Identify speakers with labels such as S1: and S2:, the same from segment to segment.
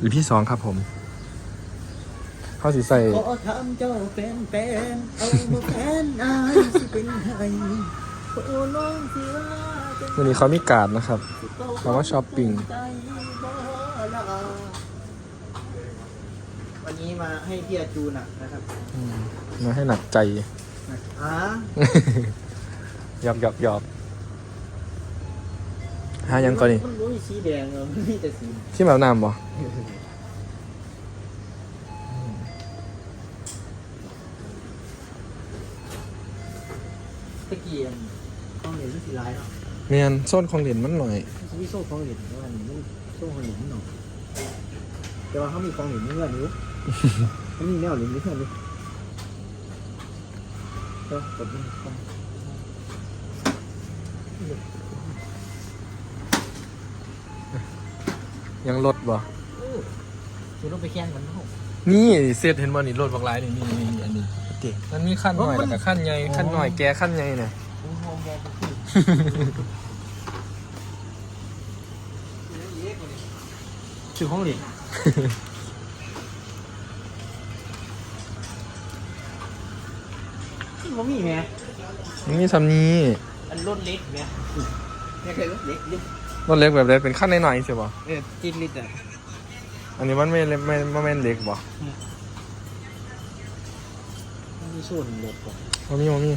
S1: อีพีสองครับผมเขาสิใส่
S2: ขอถามเจ้าแฟนแฟนเอาบ่แฟนอายสิเป็นไห้โอ้น้องสิว่าจัง
S1: วันนี้เขามีการ์ดนะครับ
S2: สิเก้
S1: คำว่าช้อปปิ้ง
S2: ใจบ่ละวันนี้มาให้พี่อาจูนอะนะครับ
S1: อืมมาให้หนักใจ
S2: อ่า
S1: หยอกหยอกหยอก หายังก่อนนี่
S2: มันรู้สีแดงเออมันมีแต่สี
S1: ที่แบบน้ำบ่
S2: ตะเกียงต้องเหรียญมันสีลายเนาะ
S1: เมียนโซนของเหรียญมันหน่อย
S2: มันมีโซ่ของเหรียญเพราะว่ามันโซ่ของเหรียญมันหน่อยแต่ว่าเขามีของเหรียญเงื่อนอยู่เขามีแนวเหรียญเงื่อนอยู่ก็กดมันเข้า
S1: ยังลดบ่
S2: คือต้องไปแข่งกันเนาะ
S1: นี่เศษเห็นบ่นี่ลดบักหลายนี่นี่นี่อันนี้เด็กมันมีขั้นหน่อย
S2: อ๋อมัน
S1: แล้วก็ขั้นใหญ่ขั้นหน่อยแกขั้นใหญ่เนี่ย
S2: โอ้โหแกก็คือชื่อของเหรียญมันมีไหม
S1: มันมีทำนี้
S2: อันรถเล็กไหมไม่เคยรถเล็กดิ
S1: รถเล็กแบบใดเป็นขั้นหน่อยๆใช่บ่
S2: เออจิตลิตรอะ
S1: อันนี้มันไม่เล็กไม่ไม่แม่นเล็กบ่
S2: มันมีส่วนลดกว่า
S1: บ่มีบ่มี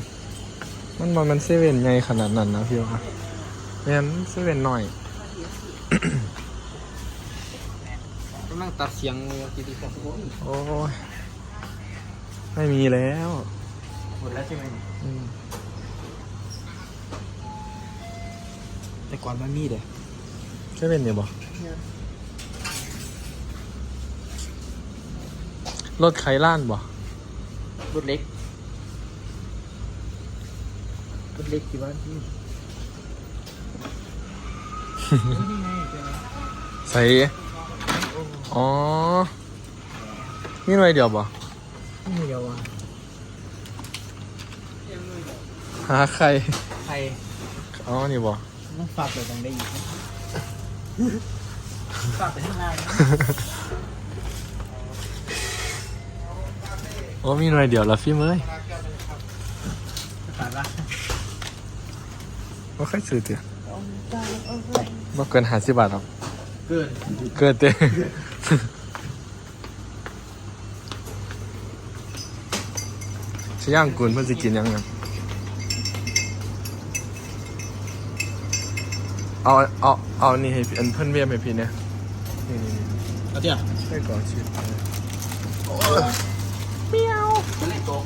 S1: มันบ่มันเซเว่นใหญ่ขนาดนั้นนะพี่ว่าแม่นเซเว่นหน่อย
S2: ต้องนั่งตัดเสียงจิตลิตรโอ้ย
S1: โอ้ยไม่มีแล้ว
S2: หมดแล้วใช่ไหม
S1: อืม
S2: แต่ก่อนมันมีเด้
S1: เซเว่นเนี่ยบ่รถไขล้านบ่
S2: รถเล็กรถเล็กกี่บ้านที่นี่ไงเจอ
S1: ใส่อ๋อมีหน่วยเดียวบ่
S2: นี่เดียวอะ
S1: หาใคร
S2: ใคร
S1: อ๋อนี่บ่
S2: ต้องฝากไปตรงได้อีก ฝากไปข้างล่าง
S1: โอ้มีหน่วยเดียวละฟิล์มเอ้ย
S2: ฝากละ
S1: บ่ค่อยซื้อเตียบ่เกินห้าสิบบาทหรอก
S2: เกิน
S1: เกินเต้ชิย่างกุนเพิ่นสิกินหยังกันเอาเอา เอานี่ให้พี่อันเพิ่นเวียมให้พี่เนี่ยนี่นี่นี่
S2: เอาเดี๋ยว
S1: ให้ก่อนชิม
S2: จะเล่นโต๊ะ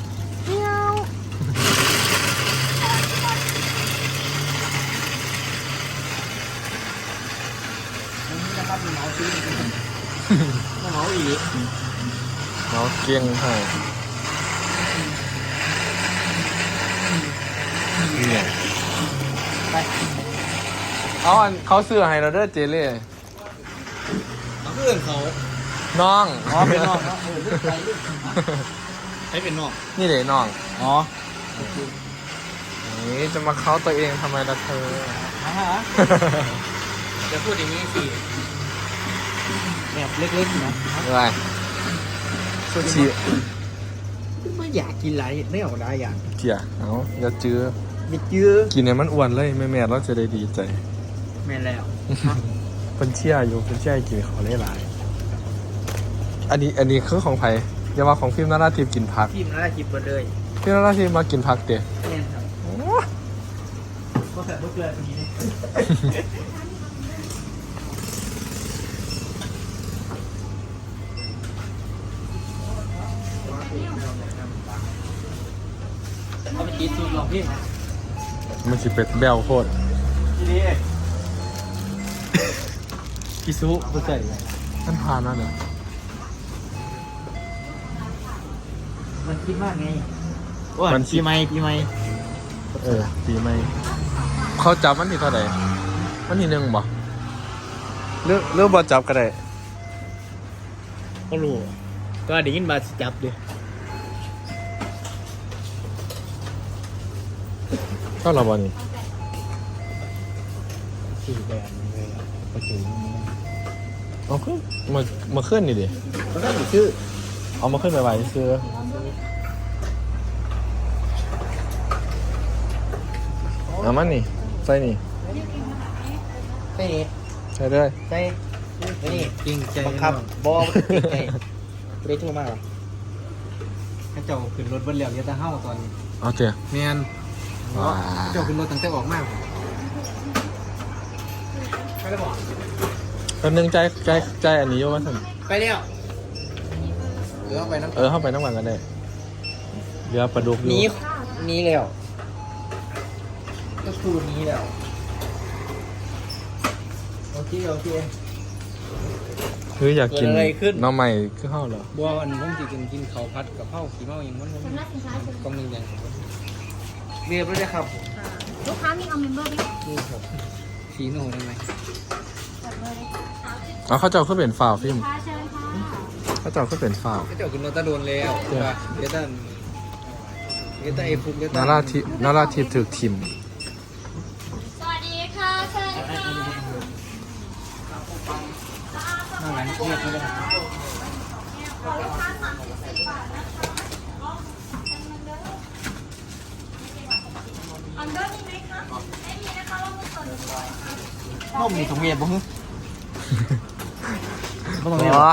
S2: อันนี้นะครับมีเมาส์ซื้อมาเมาส์อีก
S1: เอาเกียงให้เนี่ย
S2: ไป
S1: เอาอันเขาซื้อให้เราเด้อเจเล่
S2: เอาเพื่อนเขา
S1: น้อง
S2: อ๋อเป็นนอกเนาะเออเลือกไปเลือกให้เป็นนอก
S1: นี่เดี๋ยวน้อง
S2: อ๋อ
S1: นี่จะมาเข้าตัวเองทำไมล่ะเธอ
S2: ฮะจะพูดอย่างนี้สิแบบเล็กๆนะ
S1: อะไรซูชิ
S2: ไม่อยากกินไรไม่ออกได้อย่าง
S1: เกียเอาอย่าจื้อ
S2: มีเจื้อ
S1: กินเนี่ยมันอ้วนเลยแม่แม่ๆเราจะได้ดีใจ
S2: แม่แล้ว
S1: เป็นเชี่ยอยู่เป็นเชี่ยให้กินเขาหลายๆอันนี้อันนี้คือของไผ่อย่าว่าของฟิล์มนาราทีมกินผัก
S2: พิมพ์แล้วจิบหมดเลย
S1: ฟิล์มนาราทีมมากินผักเตะ
S2: แน่นครับ
S1: โอ้
S2: ก็แบบเมื่อเกินนี้เอาไปจีซูลองพี่นะ
S1: มันสิเป็ดแบวโคตร
S2: ทีนี้ พี่ซูเมื่อเกิน
S1: ท่านพานั่นเหรอ
S2: มันคิดมากไงโอ้ยปีใหม่ปีใหม่
S1: เออปีใหม่เขาจับมันที่เท่าไหร่มันที่หนึ่งบ่เลือกเลือกบ่จับก็ได้
S2: ก็รู้ก็ได้ยินมาสิจับดิ
S1: เท่าไหร่บ่นี่
S2: สี่แบน เลยประจุ
S1: โเอาขึ้นมามาขึ้นนี่ดิ
S2: มันก็มีชื่อ
S1: เอามาขึ้นไปไว้ซื้อเอามันนี่ใส่นี่
S2: ใช่นี่
S1: ใส่ด้วย
S2: ใช่นี่
S3: จริงใจ
S2: บังคับบอจริงใจไม่ได้โทั่วมากหรอ
S3: ข้าเจ้าขึ้นรถเบิ้ลเหลี่ยวเรียตาเฮ้าตอนนี้
S1: เอาเจ้า
S3: แมน
S1: ว้า
S3: ข้าเจ้าขึ้นรถตั้งแต่ออกมาก
S2: ไปแล้วบอก
S1: แป๊บนึงใจใจใจอันนี้โยมาสั่น
S2: ไปแล้ว
S3: เดี๋ยวเอาไปน้ำ
S1: เออเข้าไปน้ำมันกันได้เรือปลาดุกอยู่
S2: นี้นี้แล้วก็คือนี้แล้วโอเคโอเค
S1: คืออยากกิน
S2: เกิดอะไรขึ้น
S1: หน้องใหม่คือเข้าเหรอ
S3: บัวอันผมจะกินกินข้าวผัดกับข้าวขี้เมาอย่างมันมันกำลังยัง
S2: เรียบร้อยแล้วครับ
S4: ลูกค้ามีเอาเมมเบอร์ไหม
S3: นี่ครับ ขี้โน่ได้ไหม
S4: จัดเลยค่ะ
S1: เอาเข้าเจ้าขึ้นเป็นฝ่าวฟิล์ม
S4: ลูกค้าเชิญค่ะ
S1: เข้าเจ้าขึ้นเป็นฝ่าว
S3: ข้าเจ้าขึ้นรถตะโดนแล้วเดี๋ยวตาเดี๋ยวตาเอฟุกเดี๋ยวตา
S1: นาราทินาราทิพถึกทิม
S4: สวัสดีค่ะเชิญค่ะ
S3: หน้าหลังเรียบไม่ได้
S4: อันเดอร์มีไหมคะไม่มีนะคะเรามีส่วนลด
S2: ห้องมีสมเกียรติบ่ฮึบ่ต้อง
S1: อ๋
S2: เรียน
S1: อ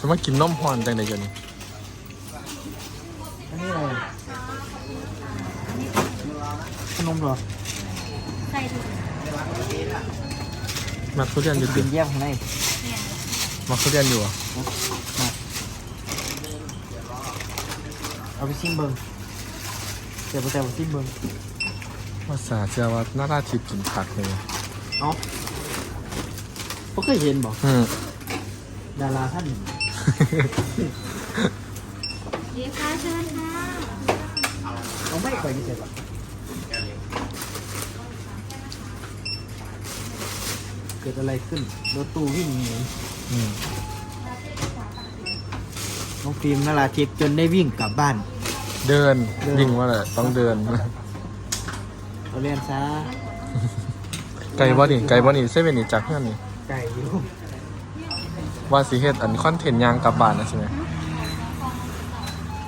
S1: สมมติกินนมพรจังไดกันนี่
S2: อันนี้อะไรขนมเหรอ
S4: ใส่ถุง
S1: มักทุเรียนอยู่
S2: เป็
S1: ติ
S2: นแยกข้างใน
S1: มักทุเรียนอยู่อะ
S2: เอาไปชิมเบิ้ง เดี๋ยวไปแต่ไปชิมเบิ้ง
S1: ว่าสาเชื่อว่านาราทิพกินผักเลย
S2: เอาบ่เคยเห็นบ่
S1: อืม
S2: ดาราท่านหนึ่ง
S4: ดีค่ะเชิญค่ะ
S2: เอาไม่ค่อยมีเสร็จหรอเกิดอะไรขึ้นรถตู้วิ่งหนี
S1: อืม
S2: น้องฟิล์มนาราทิพย์จนได้วิ่งกลับบ้าน
S1: เดิน
S2: เดิน
S1: วิ่งว่าแหละต้องเดิน
S2: เราเรียนซะ
S1: ไก่บ่นี่ไก่บ่นี่เซเว่นนี่จากเพื่อนนี่
S2: ไก่อยู่
S1: ว่าสิเฮ็ดอันคอนเทนต์ยางกลับบ้านนะใช่ไหม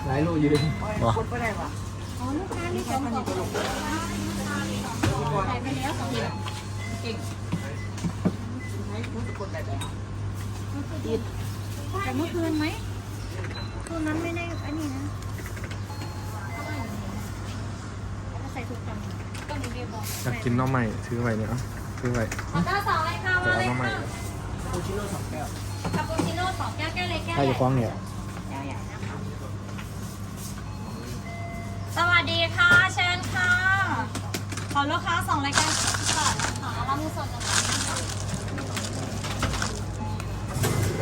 S2: หลายโลอยู่เลย
S1: ว่า
S4: อ๋อลูกค้ามีสองกล่องใส่ไปแล้วสองเดือนเก่งแต่เมื่อคืนไหมคืนนั้นไม่ได้อันนี้นะ ถุงดำต้องมีเบียร์บอก
S1: อยากกินหน้องใหม่ถือไว้เนี่ยเอาถือไว้
S4: ออเดอร์สองเลยค่ะ
S1: แต่
S4: มา
S1: เอา
S4: เลย
S1: หน้องใหม่
S4: ค่ะคาปูชิโน่สองแก้วแก้วเล็กแก้ว
S2: ใคร
S4: ให
S2: จะ
S4: ญ่
S2: ฟ้องเนี่ย
S4: แก้วใหญ่นะคะสวัสดีค่ะเชิญค่ะ ขอลูกค้าสองรายการก่อนนะคะเรามีส่วนลด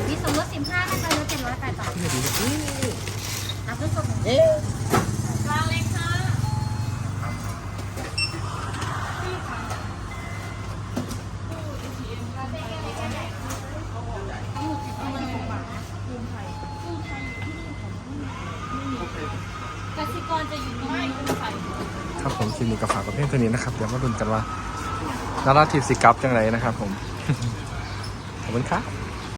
S4: มีส่วนลดสิบห้านะคะลดเจ็ดร้อยแปดบาทรับด้วยส่วนลดว ครั
S1: บผมคลิปนี้ก็ฝากกับเพื่อนตัวนี้นะครับเดี๋ยวมาลุ้นกันว่านาราทิพสิกับจังไรนะครับผมขอบคุณครับ